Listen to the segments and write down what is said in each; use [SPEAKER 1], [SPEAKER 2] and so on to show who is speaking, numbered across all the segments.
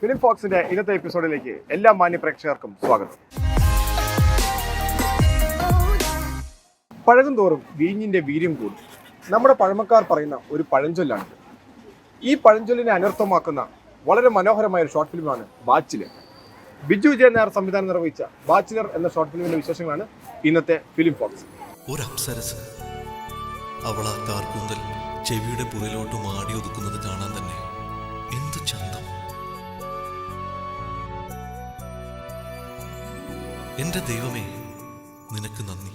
[SPEAKER 1] Film ഫോക്സിന്റെ ഇന്നത്തെ എപ്പിസോഡിലേക്ക് എല്ലാ മാന്യ പ്രേക്ഷകർക്കും സ്വാഗതം. പഴകും തോറും വീഞ്ഞിന്റെ വീര്യം കൂടും. നമ്മുടെ പഴമക്കാർ പറയുന്ന ഒരു പഴഞ്ചൊല്ലാണ് ഈ പഴഞ്ചൊല്ലിനെ അനർത്ഥമാക്കുന്ന വളരെ മനോഹരമായ ഒരു ഷോർട്ട് ഫിലിമാണ് ബാച്ചിലർ. ബിജു ജെ നായർ സംവിധാനം നിർവഹിച്ച ബാച്ചിലർ എന്ന ഷോർട്ട് ഫിലിമിന്റെ വിശേഷങ്ങളാണ് ഇന്നത്തെ ഫിലിം ഫോക്സ്.
[SPEAKER 2] ഒരു അപ്സരസ് അവൾ ചെവിയുടെ പുറയിലോട്ട് മാടി ഒതുക്കുന്നത് കാണാൻ തന്നെ എന്റെ ദൈവമേ നിനക്ക് നന്ദി.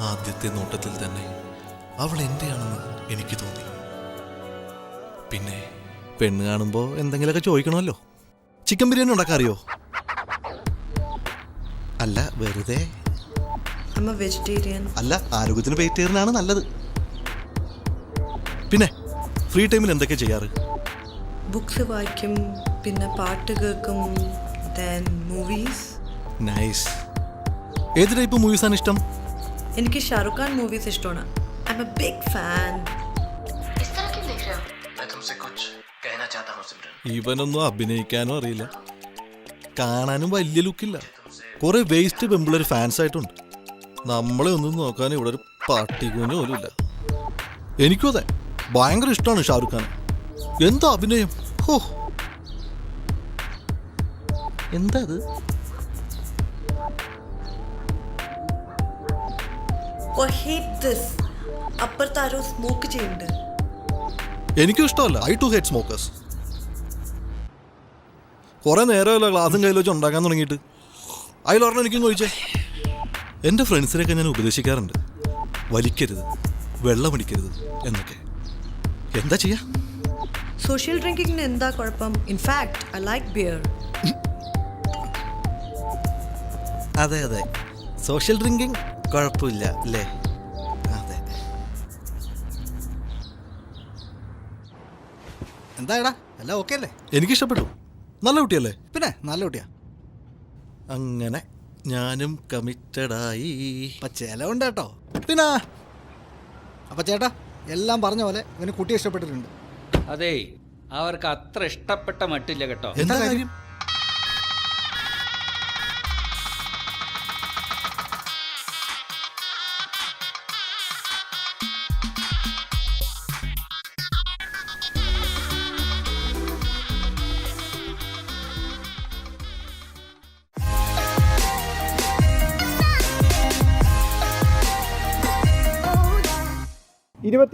[SPEAKER 2] ആദ്യത്തെ നോട്ടത്തിൽ തന്നെ അവൾ എന്റെയാണെന്ന് എനിക്ക് തോന്നി. പിന്നെ പെണ്ണ് കാണുമ്പോ എന്തെങ്കിലുമൊക്കെ ചോദിക്കണമല്ലോ. ചിക്കൻ ബിരിയാണി ഉണ്ടാക്കാറിയോ? അല്ല വെറുതെ.
[SPEAKER 3] a
[SPEAKER 2] അല്ല ആരോഗ്യത്തിന് വെജിറ്റേറിയൻ ആണ് നല്ലത്. പിന്നെ ഫ്രീ ടൈമിൽ എന്തൊക്കെ ചെയ്യാറ്?
[SPEAKER 3] ബുക്സ് വായിക്കും പിന്നെ പാട്ട് കേൾക്കും ദെൻ മൂവീസ്
[SPEAKER 2] നൈസ് ഏത് ടൈപ്പ് മൂവീസ് ആണ് ഇഷ്ടം?
[SPEAKER 3] എനിക്ക് ഷാറുഖ് ഖാൻ മൂവീസ് ഇഷ്ടമാണ്. I'm a big fan
[SPEAKER 2] ഇവനൊന്നും അഭിനയിക്കാനോ അറിയില്ല. കാണാനും വലിയ ലുക്കില്ല കുറെ വേസ്റ്റ് പെമ്പിളർ ഫാൻസ് ആയിട്ടുണ്ട്. നമ്മളെ ഒന്നും നോക്കാൻ ഇവിടെ ഒരു പട്ടികൂന് പോലും ഇല്ല. എനിക്കും അതെ. ഭയങ്കര ഇഷ്ടമാണ് ഷാറുഖ് ഖാൻ എന്താ അഭിനയം? ഹോ. എന്താ അത്?
[SPEAKER 3] അപ്പുറത്ത് ആരോ സ്മോക്ക് ചെയ്യുന്നുണ്ട്.
[SPEAKER 2] എനിക്കും ഇഷ്ടമല്ല. ഐ ടു ഹേറ്റ് സ്മോക്കേഴ്സ് കുറെ നേരമല്ല ഗ്ലാസും കയ്യിൽ വെച്ച് ഉണ്ടാക്കാൻ തുടങ്ങിയിട്ട്. അതിലൊരെണ്ണം എനിക്കും ചോദിച്ചേ. എന്റെ ഫ്രണ്ട്സിനെയൊക്കെ ഞാൻ ഉപദേശിക്കാറുണ്ട്. വലിക്കരുത്. വെള്ളം അടിക്കരുത് എന്നൊക്കെ. എന്താ ചെയ്യാ?
[SPEAKER 3] സോഷ്യൽ ഡ്രിങ്കിങ്ങിന് എന്താ കുഴപ്പം? ഇൻഫാക്ട് ഐ ലൈക്ക് ബിയർ
[SPEAKER 2] അതെ അതെ. സോഷ്യൽ ഡ്രിങ്കിങ് കുഴപ്പമില്ല അല്ലേ? അതെ.
[SPEAKER 4] എന്താടാ എല്ലാം ഓക്കെ അല്ലേ?
[SPEAKER 2] എനിക്ക് ഇഷ്ടപ്പെട്ടു നല്ല കുട്ടിയല്ലേ?
[SPEAKER 4] പിന്നെ നല്ല കുട്ടിയാ.
[SPEAKER 2] അങ്ങനെ ഞാനും കമ്മിറ്റഡായി.
[SPEAKER 4] അപ്പൊ ചെലവുണ്ട് കേട്ടോ.
[SPEAKER 2] പിന്നെ.
[SPEAKER 4] അപ്പൊ ചേട്ടാ എല്ലാം പറഞ്ഞ പോലെ ഇവന് കുട്ടി ഇഷ്ടപ്പെട്ടിട്ടുണ്ട്.
[SPEAKER 5] അതെ അവർക്ക് അത്ര ഇഷ്ടപ്പെട്ട മട്ടില്ല കേട്ടോ.
[SPEAKER 2] എന്താ കാര്യം?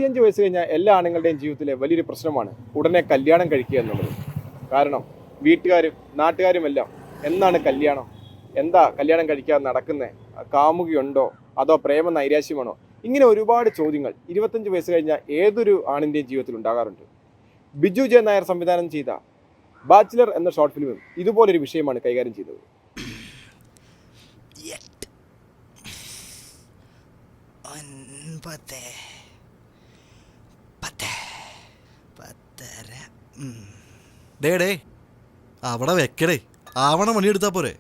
[SPEAKER 1] ഇരുപത്തിയഞ്ച് വയസ്സ് കഴിഞ്ഞാൽ എല്ലാ ആണുങ്ങളുടെയും ജീവിതത്തിലെ വലിയൊരു പ്രശ്നമാണ് ഉടനെ കല്യാണം കഴിക്കുക എന്നുള്ളത്. കാരണം വീട്ടുകാരും നാട്ടുകാരും എല്ലാം എന്നാണ് കല്യാണം? എന്താ കല്യാണം കഴിക്കാൻ നടക്കുന്നത് കാമുകിയുണ്ടോ? അതോ പ്രേമ നൈരാശ്യമാണോ? ഇങ്ങനെ ഒരുപാട് ചോദ്യങ്ങൾ ഇരുപത്തഞ്ച് വയസ്സ് കഴിഞ്ഞാൽ ഏതൊരു ആണിന്റെയും ജീവിതത്തിൽ ഉണ്ടാകാറുണ്ട്. ബിജു ജെ നായർ സംവിധാനം ചെയ്ത ബാച്ചിലർ എന്ന ഷോർട്ട് ഫിലിമും ഇതുപോലൊരു വിഷയമാണ് കൈകാര്യം ചെയ്തത്.
[SPEAKER 4] ഒൻപത് പത്ത് പത്തര
[SPEAKER 2] ഡേ ഡേ. അവിടെ വെക്കടേ. ആവണ പണിയെടുത്താ പോരെ.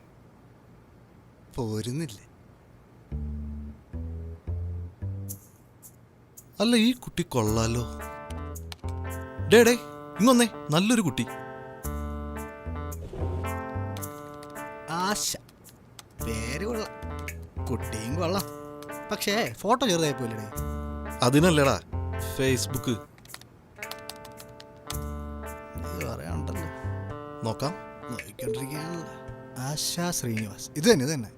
[SPEAKER 4] പോരുന്നില്ല.
[SPEAKER 2] അല്ല ഈ കുട്ടി കൊള്ളാലോ. Day day. ഇങ്ങൊന്നേ നല്ലൊരു കുട്ടി.
[SPEAKER 4] ആശ. പേര് കൊള്ളാം. കുട്ടിയും കൊള്ളാം. പക്ഷേ ഫോട്ടോ ചെറുതായി പോയില്ലേ
[SPEAKER 2] അതിനല്ലടാ. ഫേസ്ബുക്ക് നോക്കാം.
[SPEAKER 4] നോക്കിക്കൊണ്ടിരിക്കുകയാണ്. ആശാ ശ്രീനിവാസ്. ഇത് തന്നെ ഇത് തന്നെ.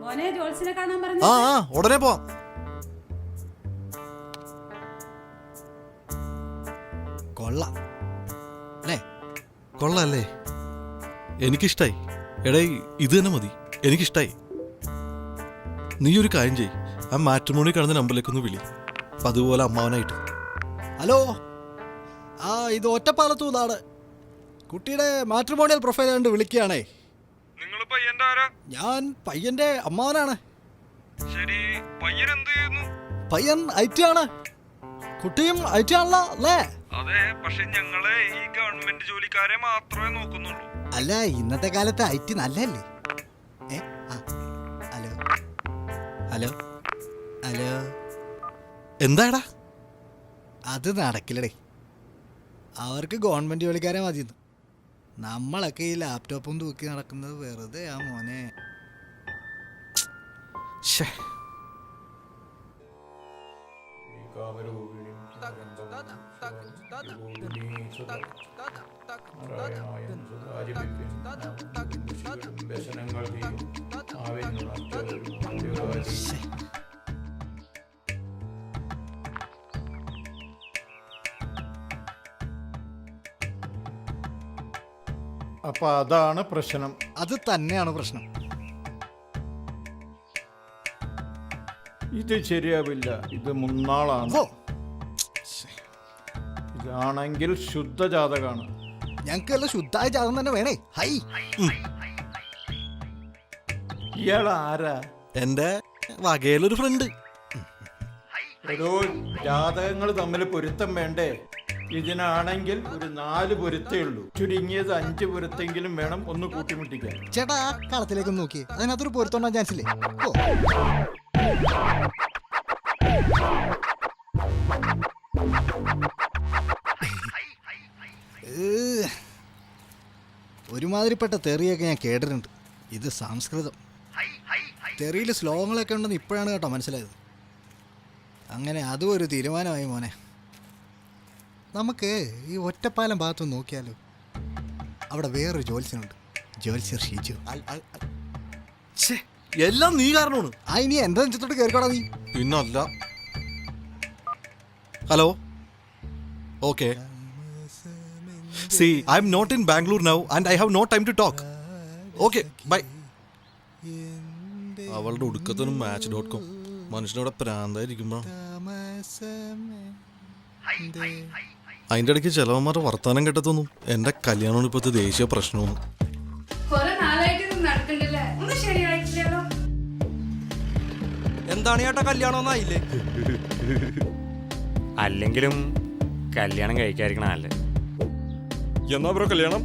[SPEAKER 6] മോനെ ജോൾസിനെ കാണാൻ പറഞ്ഞു
[SPEAKER 2] ആ ആ ഉടനെ പോവാം.
[SPEAKER 4] കൊള്ളാം. അല്ലേ?
[SPEAKER 2] കൊള്ളാല്ലേ? എനിക്കിഷ്ടായി. എടേ ഇത് തന്നെ മതി. എനിക്കിഷ്ടായി. നീ ഒരു കാര്യം ചെയ് ആ മാട്രിമോണി നമ്പറിലേക്ക് നമ്പറിലേക്കൊന്ന് വിളി. അപ്പൊ അതുപോലെ അമ്മാവനായിട്ട്.
[SPEAKER 4] ഹലോ? ആ ഇത് ഒറ്റപ്പാലത്തു നിന്നാണ് കുട്ടിയുടെ മാട്രിമോണിയൽ പ്രൊഫൈൽ കണ്ട് വിളിക്കുകയാണേ.
[SPEAKER 7] നിങ്ങൾ പയ്യന്റെ ആരാ?
[SPEAKER 4] ഞാൻ പയ്യന്റെ അമ്മാവനാണ്.
[SPEAKER 7] ശരി പയ്യൻ എന്ത് ചെയ്യുന്നു?
[SPEAKER 4] പയ്യൻ ഐ ടി ആണ്. കുട്ടിയും ഐ ടി ആണല്ലോ അല്ലേ?
[SPEAKER 7] അതെ പക്ഷെ ഞങ്ങളെ ഈ ഗവൺമെന്റ് ജോലിക്കാരെ മാത്രമേ നോക്കുന്നുള്ളൂ.
[SPEAKER 4] അല്ല ഇന്നത്തെ കാലത്ത് ഐ ടി നല്ലല്ലേ ഏ ആ ഹലോ. ഹലോ. ഹലോ.
[SPEAKER 2] എന്താടാ?
[SPEAKER 4] അത് നടക്കില്ലടേ. അവർക്ക് ഗവൺമെന്റ് ജോലിക്കാരെ മതി നമ്മളൊക്കെ ഈ ലാപ്ടോപ്പും തൂക്കി നടക്കുന്നത് വെറുതെ ആ മോനെ
[SPEAKER 2] ശ്ശേ
[SPEAKER 8] അപ്പൊ അതാണ് പ്രശ്നം.
[SPEAKER 4] അത് തന്നെയാണ് പ്രശ്നം.
[SPEAKER 8] ഇത് ശരിയാവില്ല. ഇത് മുന്നാളാണ്.
[SPEAKER 4] ഓ
[SPEAKER 8] ഇതാണെങ്കിൽ ശുദ്ധജാതകാണ്
[SPEAKER 4] ഞങ്ങൾക്ക് എല്ലാം ശുദ്ധായ ജാതകം തന്നെ വേണേ. ഹൈ.
[SPEAKER 8] ഇയാൾ ആരാ?
[SPEAKER 2] എന്റെ വകയിലൊരു ഫ്രണ്ട്
[SPEAKER 8] ഏതോ ജാതകങ്ങൾ തമ്മിൽ പൊരുത്തം വേണ്ടേ? ഇതിനാണെങ്കിൽ ഒരു നാല് പൊരുത്തേ ഉള്ളൂ. ചുരുങ്ങിയത് അഞ്ച് പൊരുത്തെങ്കിലും വേണം ഒന്ന് കൂട്ടിമുട്ടിക്കാൻ.
[SPEAKER 4] ചേട്ടാ ആ കളത്തിലേക്ക് നോക്കി അതിനകത്തൊരു പൊരുത്തോണ്ടാ ചാൻസ് ഇല്ലേ. ഒരുമാതിരിപ്പെട്ട തെറിയൊക്കെ ഞാൻ കേട്ടിട്ടുണ്ട്. ഇത് സംസ്കൃതം. തെറിയിൽ ശ്ലോകങ്ങളൊക്കെ ഉണ്ടെന്ന് ഇപ്പോഴാണ് കേട്ടോ മനസ്സിലായത്. അങ്ങനെ അതും ഒരു തീരുമാനമായി മോനെ. നമുക്ക് ഈ ഒറ്റപ്പാലം ഭാഗത്ത് നോക്കിയാലോ? അവിടെ വേറൊരു ജോത്സ്യനുണ്ട് ജോത്സ്യർ ഷീജു.
[SPEAKER 2] ഛേ എല്ലാം നീ കാരണമാണ്.
[SPEAKER 4] ആ ഇനി എന്താ നെഞ്ചത്തോട്ട് കയറിക്കോടാ നീ?
[SPEAKER 2] പിന്നല്ല. Hello? Okay. See I'm not in Bangalore now and I have no time to talk okay bye അവളുടെ ഒടുക്കത്തിനും മാച്ച് ഡോട്ട് കോം മനുഷ്യനോടെ പ്രാന്തായിരിക്കുമ്പോ. അതിന്റെ ഇടയ്ക്ക് ചിലവന്മാരുടെ വർത്താനം കേട്ടതൊന്നും എന്റെ കല്യാണമാണ് ഇപ്പോഴത്തെ ദേശീയ
[SPEAKER 6] പ്രശ്നവും
[SPEAKER 5] എന്താണ് ചേട്ടാ കല്യാണം ഒന്നായില്ലേ?
[SPEAKER 9] അല്ലെങ്കിലും കല്യാണം കഴിക്കാതിരിക്കണ നല്ലത്.
[SPEAKER 5] എന്നാ ബ്രോ കല്യാണം?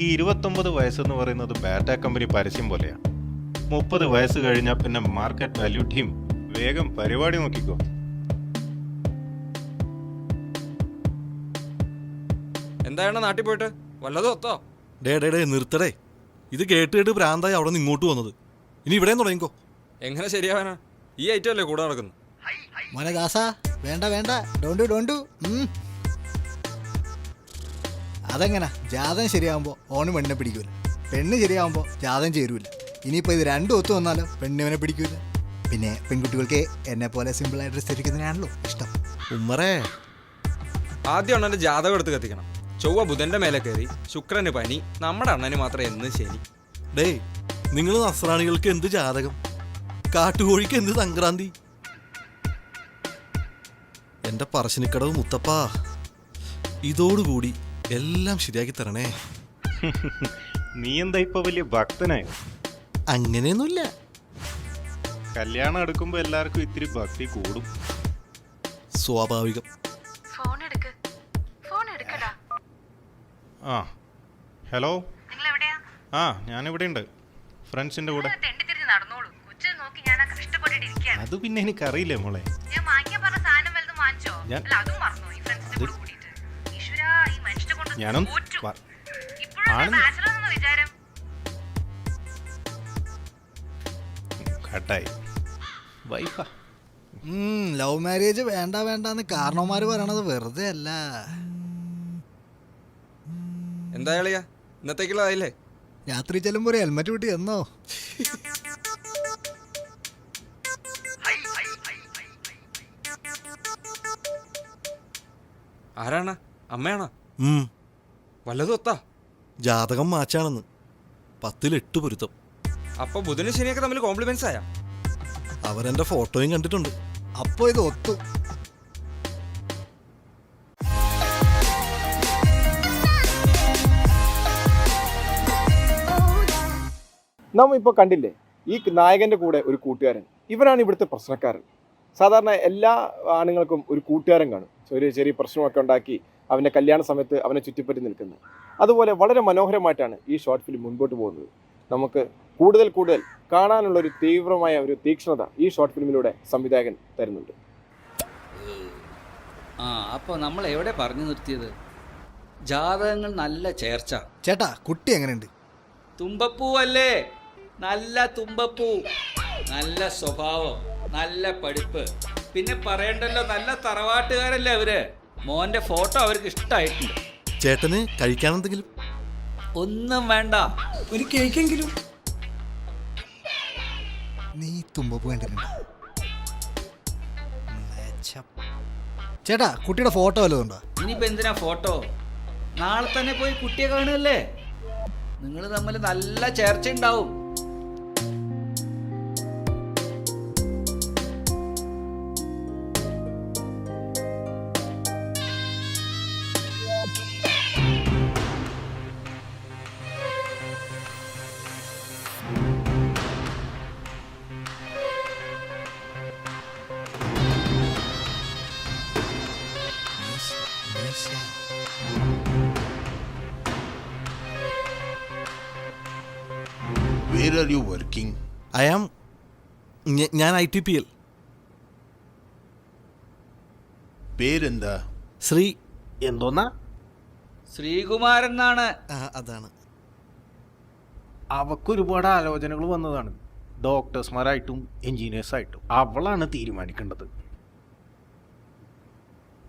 [SPEAKER 10] ഈ ഇരുപത്തൊമ്പത് വയസ്സെന്ന് പറയുന്നത് ബാറ്റ കമ്പനി പരസ്യം പോലെയാ. മുപ്പത് വയസ്സ് കഴിഞ്ഞാൽ പിന്നെ മാർക്കറ്റ് വാല്യൂ ടീം വേഗം പരിപാടി നോക്കിക്കോ.
[SPEAKER 5] എന്തായാണ് നാട്ടിൽ പോയിട്ട്? വല്ലതും ഒത്തോ?
[SPEAKER 2] ഡേ ഡേ ഡേ നിർത്തടേ. ഇത് കേട്ട് കേട്ട് ഭ്രാന്തായി അവിടെ നിന്ന് ഇങ്ങോട്ട് വന്നത്. ഇനി ഇവിടെയും തുടങ്ങിക്കോ.
[SPEAKER 5] എങ്ങനെ ശരിയാവാനാ? ഈ ഐറ്റം അല്ലേ കൂടെ നടക്കുന്നു?
[SPEAKER 4] മോനെ ദാസ വേണ്ട വേണ്ട. ഡോണ്ടു ഡോണ്ടു. അതെങ്ങനെ? ജാതം ശരിയാവുമ്പോൾ ഓണ് പെണ്ണിനെ പിടിക്കൂല. പെണ്ണ് ശരിയാകുമ്പോൾ ജാതം ചേരൂല. ഇനിയിപ്പോൾ ഇത് രണ്ടും ഒത്തു വന്നാലോ പെണ്ണിവനെ പിടിക്കൂല. പിന്നെ പെൺകുട്ടികൾക്ക് എന്നെ പോലെ സിമ്പിളായിട്ട് സ്ഥിരിക്കുന്നതിനാണല്ലോ ഇഷ്ടം.
[SPEAKER 2] ഉമ്മറേ.
[SPEAKER 5] ആദ്യം അണ്ണന്റെ ജാതകം എടുത്ത് കത്തിക്കണം. ചൊവ്വ ബുധന്റെ മേലെ കയറി ശുക്രന് പനി നമ്മുടെ അണ്ണന് മാത്രം എന്ന് ശരി
[SPEAKER 2] ഡേ നിങ്ങൾ നസ്രാണികൾക്ക് എന്ത് ജാതകം? കാട്ടുകോഴിക്ക് എന്ത് സംക്രാന്തി? എന്റെ പറശ്ശിനിക്കടവ് മുത്തപ്പാ ഇതോടുകൂടി എല്ലാം ശരിയാക്കി തരണേ.
[SPEAKER 10] നീ എന്താ ഇപ്പൊ വലിയ ഭക്തനായോ?
[SPEAKER 2] അങ്ങനെയൊന്നുമില്ല.
[SPEAKER 10] കല്യാണം എടുക്കുമ്പോ എല്ലാവർക്കും ഇത്തിരി ഭക്തി കൂടും.
[SPEAKER 2] സ്വാഭാവികം.
[SPEAKER 10] ആ ഹലോ. ആ ഞാനിവിടെ ഉണ്ട്. ഫ്രണ്ട്സിന്റെ കൂടെ. അത് പിന്നെ എനിക്കറിയില്ലേ മോളെ?
[SPEAKER 11] ഞാൻ വാങ്ങിക്കാൻ പറഞ്ഞ സാധനം വലുതും വാങ്ങിച്ചോ? അല്ല അതും ഈ ഫ്രണ്ട്സിന്റെ കൂടെ കൂടിയിട്ട്. ഈ മനുഷ്യനെ കൊണ്ട്
[SPEAKER 10] ഞാനും
[SPEAKER 11] തോറ്റു.
[SPEAKER 10] വ-
[SPEAKER 11] ഇപ്പോഴും
[SPEAKER 10] ആണ്.
[SPEAKER 11] ബാച്ചിലർ എന്ന വിചാരം?
[SPEAKER 10] കട്ടായി. വൈഫാ.
[SPEAKER 4] ലവ് മാരേജ് വേണ്ട വേണ്ടെന്ന് കാരണവന്മാര് പറയണത് വെറുതെ അല്ല
[SPEAKER 5] എന്താ കളിയാ? ഇന്നത്തേക്കുള്ളതായില്ലേ
[SPEAKER 4] രാത്രി ചെല്ലുമ്പോ ഒരു ഹെൽമെറ്റ് കിട്ടി എന്നോ
[SPEAKER 5] ആരാണ്? അമ്മയാണോ?
[SPEAKER 2] ഉം,
[SPEAKER 5] വല്ലതും ഒത്താ?
[SPEAKER 2] ജാതകം മാച്ചാണെന്ന്. പത്തിൽ എട്ട് പൊരുത്തം.
[SPEAKER 5] അപ്പൊ ബുധനും ശനിയൊക്കെ തമ്മിൽ കോംപ്ലിമെന്റ്സ് ആയാ?
[SPEAKER 2] അവരെന്റെ ഫോട്ടോയും കണ്ടിട്ടുണ്ട്.
[SPEAKER 4] അപ്പോൾ ഇത് ഒത്തു.
[SPEAKER 1] നാം ഇപ്പോൾ കണ്ടില്ലേ ഈ നായകന്റെ കൂടെ ഒരു കൂട്ടുകാരൻ. ഇവനാണ് ഇവിടുത്തെ പ്രശ്നക്കാരൻ. സാധാരണ എല്ലാ ആണുങ്ങൾക്കും ഒരു കൂട്ടുകാരൻ കാണും. ചെറിയ ചെറിയ പ്രശ്നമൊക്കെ ഉണ്ടാക്കി അവന്റെ കല്യാണ സമയത്ത് അവനെ ചുറ്റിപ്പറ്റി നിൽക്കുന്നത്. അതുപോലെ വളരെ മനോഹരമായിട്ടാണ് ഈ ഷോർട്ട് ഫിലിം മുൻപോട്ട് പോകുന്നത്. നമുക്ക് കൂടുതൽ കൂടുതൽ കാണാനുള്ള ഒരു തീവ്രമായ ഒരു തീക്ഷ്ണത ഈ ഷോർട്ട് ഫിലിമിലൂടെ സംവിധായകൻ തരുന്നുണ്ട്.
[SPEAKER 12] ആ അപ്പോൾ നമ്മൾ എവിടെ പറഞ്ഞു നിർത്തിയത്? ജാതകങ്ങൾ നല്ല ചേർച്ച.
[SPEAKER 4] ചേട്ടാ കുട്ടി എങ്ങനെയുണ്ട്?
[SPEAKER 12] തുമ്പപ്പൂ അല്ലേ നല്ല തുമ്പപ്പൂ നല്ല സ്വഭാവം നല്ല പഠിപ്പ്. പിന്നെ പറയണ്ടല്ലോ നല്ല തറവാട്ടുകാരല്ലേ അവർ? മോന്റെ ഫോട്ടോ അവർക്ക് ഇഷ്ടമായിട്ടുണ്ട്
[SPEAKER 2] ചേട്ടന് കഴിക്കാനെന്തെങ്കിലും?
[SPEAKER 12] ഒന്നും വേണ്ട. ഒരു കേക്കെങ്കിലും.
[SPEAKER 4] നീ തുമ്പപ്പൂ കണ്ടിട്ടുണ്ട്. ചേട്ടാ കുട്ടിയുടെ ഫോട്ടോ വല്ലതും ഉണ്ടോ?
[SPEAKER 12] ഇനിയിപ്പോ എന്തിനാ ഫോട്ടോ? നാളെ തന്നെ പോയി കുട്ടിയെ കാണുകയല്ലേ? നിങ്ങൾ തമ്മിൽ നല്ല ചേർച്ച ഉണ്ടാവും.
[SPEAKER 8] Where are you working
[SPEAKER 2] I am ഞാൻ ഐ ടി പി എൽ
[SPEAKER 8] പേരെന്താ?
[SPEAKER 2] ശ്രീ
[SPEAKER 8] എന്തോന്നാ?
[SPEAKER 12] ശ്രീകുമാരൻ എന്നാണ്.
[SPEAKER 2] അതാണ്.
[SPEAKER 10] അവക്ക് ഒരുപാട് ആലോചനകൾ വന്നതാണ്. ഡോക്ടേഴ്സ്മാരായിട്ടും എൻജിനീയേഴ്സായിട്ടും. അവളാണ് തീരുമാനിക്കേണ്ടത്.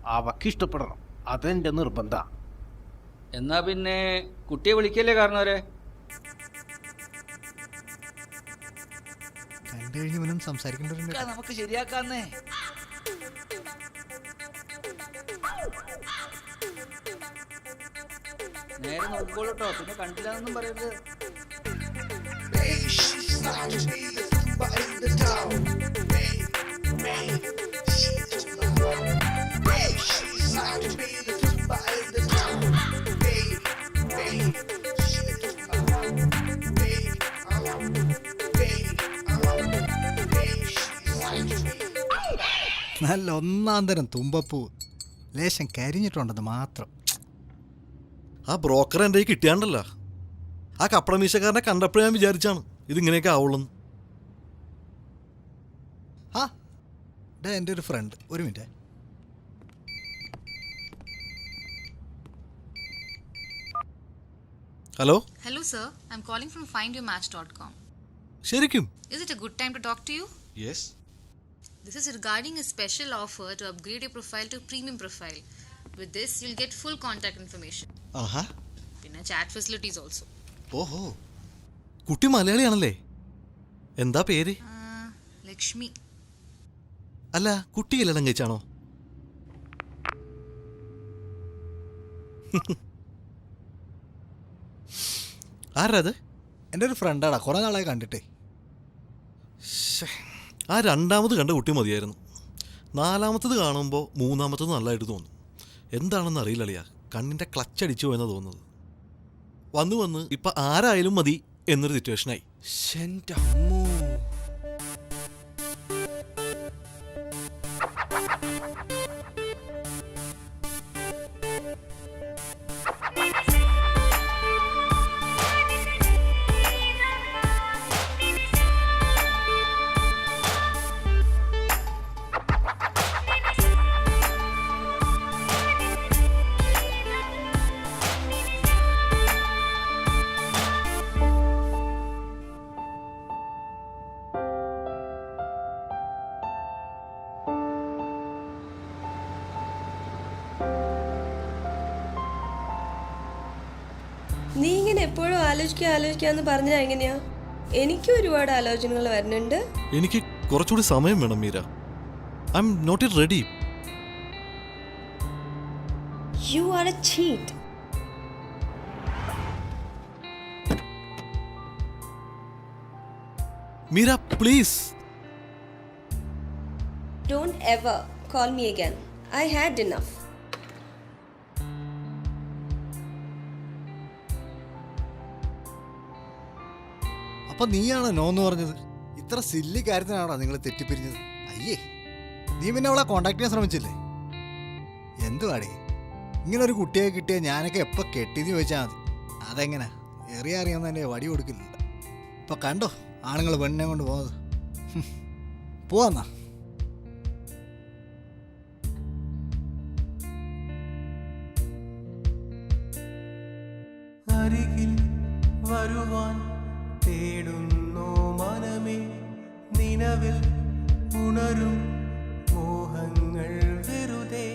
[SPEAKER 10] അവക്ക് ഇഷ്ടപ്പെടണം അതെന്റെ നിർബന്ധ.
[SPEAKER 12] എന്നാ പിന്നെ കുട്ടിയെ വിളിക്കല്ലേ കാരണവരെ?
[SPEAKER 4] കഴിഞ്ഞ് ഇവനും സംസാരിക്കേണ്ടതുണ്ട്
[SPEAKER 12] നമുക്ക് ശരിയാക്കാന്നേ. നേരെ നോക്കോളൂട്ടോ പിന്നെ കണ്ടില്ലാന്നും പറയരുത്.
[SPEAKER 4] നല്ല ഒന്നാം തരം തുമ്പപ്പൂ. ലേശം കരിഞ്ഞിട്ടുണ്ടെന്ന് മാത്രം.
[SPEAKER 2] ആ ബ്രോക്കർ എന്റെ കയ്യിൽ കിട്ടിയാണ്ടല്ല. ആ കപ്പടമീശക്കാരനെ കണ്ടപ്പോൾ ഞാൻ വിചാരിച്ചാണ് ഇതിങ്ങനെയൊക്കെ ആവുള്ളൂ.
[SPEAKER 4] ആ ഡേ എന്റെ ഒരു ഫ്രണ്ട് ഒരു minute
[SPEAKER 2] hello?
[SPEAKER 11] Hello sir I'm calling Hello, find I'm match dot com
[SPEAKER 2] ശരിക്കും?
[SPEAKER 11] Is it a good time to talk to you
[SPEAKER 2] yes
[SPEAKER 11] This is regarding a special offer to upgrade your profile to premium profile. With this, you'll get full contact information.
[SPEAKER 2] ആഹാ
[SPEAKER 11] പിന്നെ chat facilities also.
[SPEAKER 2] ഓഹോ കുട്ടി മലയാളിയാണല്ലേ എന്താ പേര്
[SPEAKER 11] Ah, Lakshmi.
[SPEAKER 2] അല്ല കുട്ടി കല്യാണം കഴിച്ചാണോ ആരാ അത്
[SPEAKER 4] എന്റെ ഒരു ഫ്രണ്ടാടാ കുറേ നാളായി കണ്ടിട്ടേ
[SPEAKER 2] ശ്ശേ, ആ രണ്ടാമത് കണ്ട കുട്ടി മതിയായിരുന്നു. നാലാമത്തത് കാണുമ്പോൾ മൂന്നാമത്തത് നല്ലതായിട്ട് തോന്നും. എന്താണെന്ന് അറിയില്ലളിയാ കണ്ണിന്റെ ക്ലച്ച് അടിച്ചു പോയെന്നാണ് തോന്നുന്നത്. വന്നു വന്ന് ഇപ്പം ആരായാലും മതി എന്നൊരു സിറ്റുവേഷനായി
[SPEAKER 5] ശന്റെ അമ്മോ.
[SPEAKER 3] ആലോചിക്കുക ആലോചിക്കാന്ന് പറഞ്ഞാ എങ്ങനെയാ? എനിക്ക് ഒരുപാട് ആലോചനകൾ വരുന്നുണ്ട്.
[SPEAKER 2] എനിക്ക് കുറച്ചുകൂടി സമയം വേണം Meera. I'm not it ready
[SPEAKER 3] you are a cheat
[SPEAKER 2] Meera please
[SPEAKER 3] don't ever call me again I had enough
[SPEAKER 4] അപ്പൊ നീയാണ് നോ എന്ന് പറഞ്ഞത്. ഇത്ര സില്ലി കാര്യത്തിനാണോ നിങ്ങൾ തെറ്റിപ്പിരിഞ്ഞത്? അയ്യേ നീ പിന്നെ അവളെ കോണ്ടാക്ട് ചെയ്യാൻ ശ്രമിച്ചില്ലേ? എന്തുവാടേ? ഇങ്ങനെ ഒരു കുട്ടിയെ കിട്ടിയ ഞാനൊക്കെ എപ്പോൾ കെട്ടിന്ന് ചോദിച്ചാൽ മതി. അതെങ്ങനെ? എറിയ തന്നെ വടി കൊടുക്കില്ല. ഇപ്പൊ കണ്ടോ ആണുങ്ങൾ പെണ്ണിനെ കൊണ്ട് പോകുന്നത്. പോവാന്നാ
[SPEAKER 13] അരികിൽ വരുവാൻ തേടുന്നു മനമേ നിലവിൽ ഉണരും മോഹങ്ങൾ വെറുതെ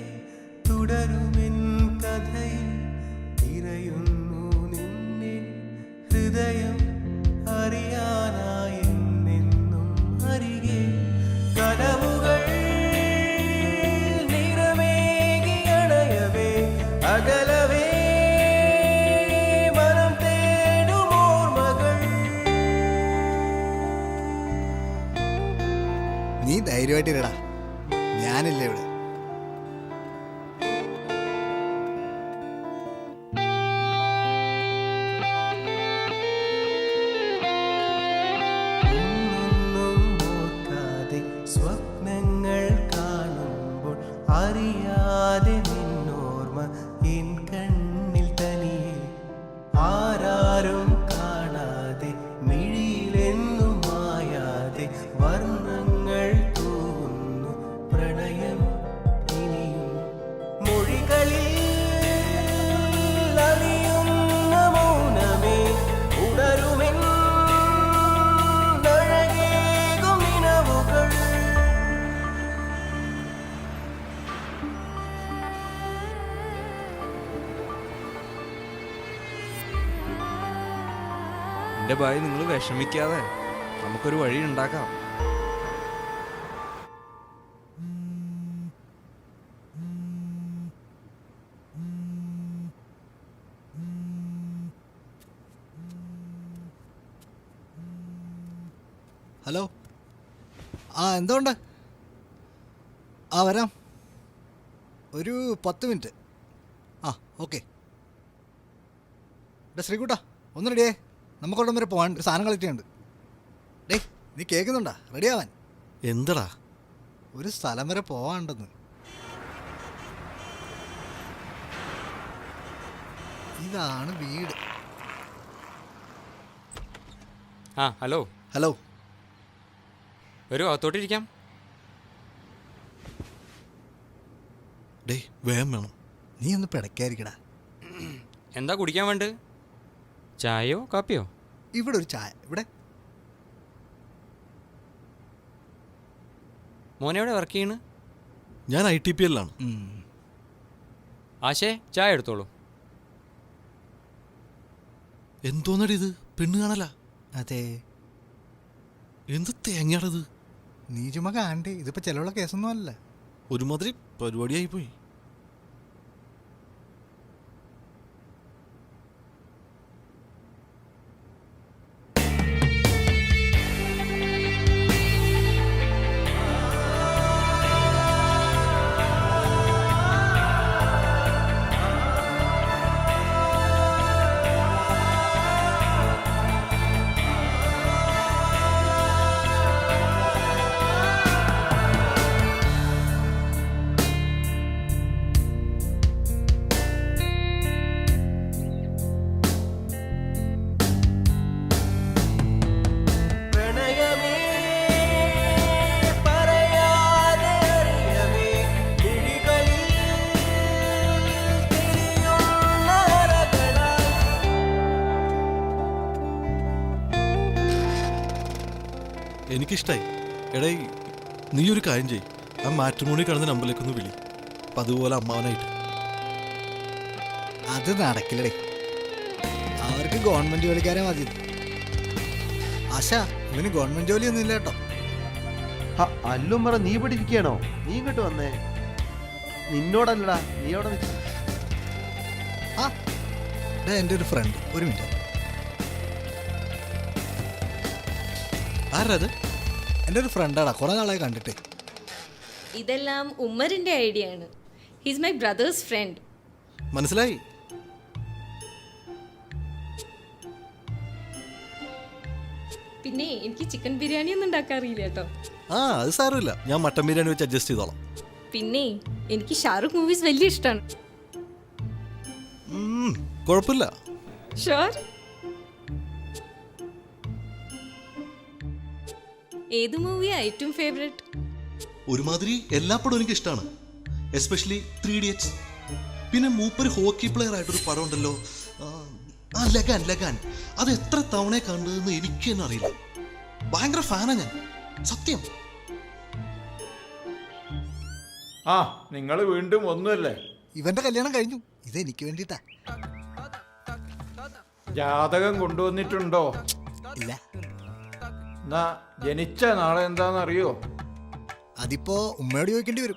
[SPEAKER 13] തുടരുമെൻ കഥയിൽ തിരയുന്നു നിന്നെ ഹൃദയം.
[SPEAKER 4] നീ ധൈര്യമായിട്ടിരടാ ഞാനില്ല ഇവിടെ.
[SPEAKER 5] ഭായി നിങ്ങൾ വിഷമിക്കാതെ നമുക്കൊരു വഴി ഉണ്ടാക്കാം.
[SPEAKER 4] ഹലോ. ആ എന്തുകൊണ്ട്? ആ വരാം. ഒരു പത്ത് മിനിറ്റ്. ആ ഓക്കെ. ശ്രീകുട്ടാ ഒന്ന് റെഡിയേ നമുക്കൊടം വരെ പോകാൻ ഒരു സാധനം കളക്ട് ചെയ്യുന്നുണ്ട് ഡേ നീ കേൾക്കുന്നുണ്ടാ? റെഡിയാവാൻ
[SPEAKER 2] എന്തടാ?
[SPEAKER 4] ഒരു സ്ഥലം വരെ പോവാണ്ടെന്ന്. ഇതാണ് വീട്.
[SPEAKER 5] ആ ഹലോ.
[SPEAKER 4] ഹലോ.
[SPEAKER 5] ഒരു അകത്തോട്ടിരിക്കാം.
[SPEAKER 2] ഡേ വേഗം വേണം.
[SPEAKER 4] നീ ഒന്ന് പിടക്കായിരിക്കടാ
[SPEAKER 5] എന്താ കുടിക്കാൻ വേണ്ട ചായയോ കാപ്പിയോ?
[SPEAKER 4] ഇവിടെ ഒരു ചായ. ഇവിടെ.
[SPEAKER 5] മോനെ എവിടെ വർക്ക് ചെയ്യണ്?
[SPEAKER 2] ഞാൻ ഐ ടി പി എല്ലാണ്.
[SPEAKER 5] ആശേ ചായ എടുത്തോളൂ.
[SPEAKER 2] എന്തോന്നടി ഇത്? പെണ്ണ് കാണല?
[SPEAKER 4] അതെ.
[SPEAKER 2] എന്ത് തേങ്ങയാണിത്
[SPEAKER 4] നീ ചുമ കാണ്ടേ. ഇതിപ്പോ ചിലവുള്ള കേസൊന്നും അല്ല.
[SPEAKER 2] ഒരുമാതിരി പരിപാടിയായി പോയി എനിക്കിഷ്ടായി. എടേ നീ ഒരു കാര്യം ചെയ് ആ മാട്രിമോണി കാണുന്ന നമ്പറിലേക്കൊന്ന് വിളി. അപ്പം അതുപോലെ അമ്മാവനായിട്ട്.
[SPEAKER 4] അത് നടക്കില്ലടേ. അവർക്ക് ഗവൺമെന്റ് ജോലിക്കാരെ മതി. ആശാ ഇവന് ഗവൺമെന്റ് ജോലിയൊന്നും ഇല്ല കേട്ടോ.
[SPEAKER 13] അല്ലും പറ നീ ഇവിടെ ഇരിക്കണോ നീ ഇങ്ങോട്ട് വന്നേ. നിന്നോടല്ലടാ നീ അവിടെ നിൽക്ക്.
[SPEAKER 4] ആ ഡേ എന്റെ ഒരു ഫ്രണ്ട് ഒരു മിനിറ്റ്
[SPEAKER 2] ആരാ അത്
[SPEAKER 4] എന്റെ ഒരു ഫ്രണ്ടാടാ കുറേ നാളായി കണ്ടിട്ട്.
[SPEAKER 3] ഇതെല്ലാം ഉമ്മറിന്റെ ഐഡിയ ആണ് ഹിസ് മൈ ബ്രദേഴ്സ് ഫ്രണ്ട്
[SPEAKER 2] മനസ്സിലായി?
[SPEAKER 3] പിന്നെ എനിക്ക് ചിക്കൻ ബിരിയാണി ഒന്നും ഉണ്ടാക്കാൻ അറിയില്ല കേട്ടോ.
[SPEAKER 2] ആ അത് സാരമില്ല. ഞാൻ മട്ടൻ ബിരിയാണി വെച്ച് അഡ്ജസ്റ്റ് ചെയ്തോളാം.
[SPEAKER 3] പിന്നെ എനിക്ക് ഷാറുഖ് മൂവീസ് വലിയ ഇഷ്ടമാണ്.
[SPEAKER 2] കുഴപ്പമില്ല.
[SPEAKER 3] ഷുവർ ഏത് മൂവിയാ ഏറ്റവും ഫേവറേറ്റ്
[SPEAKER 2] ഒരുമാതിരി എല്ലാ പടവും എനിക്ക് ഇഷ്ടമാണ് എസ്പെഷ്യലി ത്രീ ഇഡിയറ്റ്സ് പിന്നെ മൂപ്പര് ഹോക്കി പ്ലെയർ ആയിട്ടൊരു പടം ഉണ്ടല്ലോ. ആ, ലഗാൻ ലഗാൻ. അത് എത്ര തവണ കണ്ടതെന്ന് എനിക്ക് തന്നെ അറിയില്ല. ഭയങ്കര ഫാനാ ഞാൻ. സത്യം.
[SPEAKER 8] ആ നിങ്ങൾ വീണ്ടും ഒന്നുമല്ലേ?
[SPEAKER 4] ഇവന്റെ കല്യാണം കഴിഞ്ഞു. ഇത് എനിക്ക് വേണ്ടിട്ടാ
[SPEAKER 8] ജാതകം കൊണ്ടുവന്നിട്ടുണ്ടോ?
[SPEAKER 4] ഇല്ല.
[SPEAKER 8] എന്നാ ജനിച്ച നാളെ എന്താണെന്നറിയോ?
[SPEAKER 4] അതിപ്പോ ഉമ്മയോട് ചോദിക്കേണ്ടി വരും.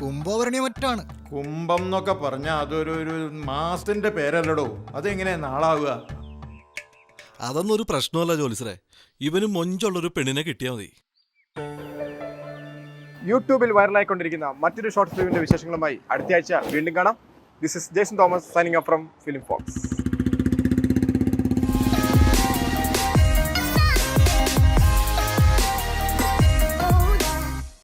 [SPEAKER 4] കുംഭോവരണിയോ മറ്റാണ്.
[SPEAKER 8] കുംഭം എന്നൊക്കെ പറഞ്ഞാൽ അതൊരു ഒരു മാസത്തിന്റെ പേരല്ലടോ. അതെങ്ങനെ നാളാവുക?
[SPEAKER 2] അതൊന്നും ഒരു പ്രശ്നമല്ല ജോലിസറെ. ഇവന് മൊഞ്ചുള്ളൊരു പെണ്ണിനെ കിട്ടിയാൽ മതി.
[SPEAKER 1] യൂട്യൂബിൽ വൈറലായിക്കൊണ്ടിരിക്കുന്ന മറ്റൊരു ഷോർട്ട് ഫിലിമിന്റെ വിശേഷങ്ങളുമായി അടുത്ത ആഴ്ച വീണ്ടും കാണാം. This is Jason Thomas signing from film fox